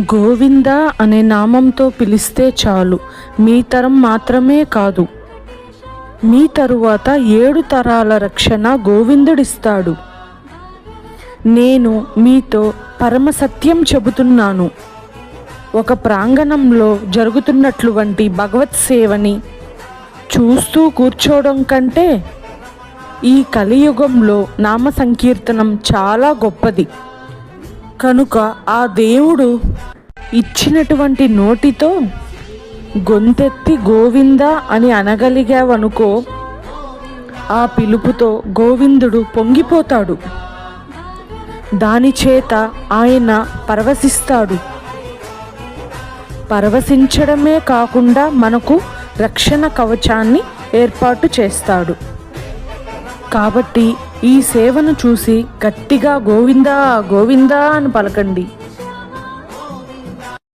గోవింద అనే నామంతో పిలిస్తే చాలు. మీ తరం మాత్రమే కాదు. మీ తరువాత ఏడు తరాల రక్షణ గోవిందుడిస్తాడు. నేను మీతో పరమ సత్యం చెబుతున్నాను. ఒక ప్రాంగణంలో జరుగుతున్నటువంటి భగవత్ సేవని చూస్తూ కూర్చోవడం కంటే ఈ కలియుగంలో నామ సంకీర్తనం చాలా గొప్పది. కనుక ఆ దేవుడు ఇచ్చినటువంటి నోటితో గొంతెత్తి గోవింద అని అనగలిగావనుకో ఆ పిలుపుతో గోవిందుడు పొంగిపోతాడు. దాని చేత ఆయన పరవశిస్తాడు. పరవశించడమే కాకుండా మనకు రక్షణ కవచాన్ని ఏర్పాటు చేస్తాడు. కాబట్టి ఈ సేవను చూసి గట్టిగా గోవిందా గోవిందా అని పలకండి.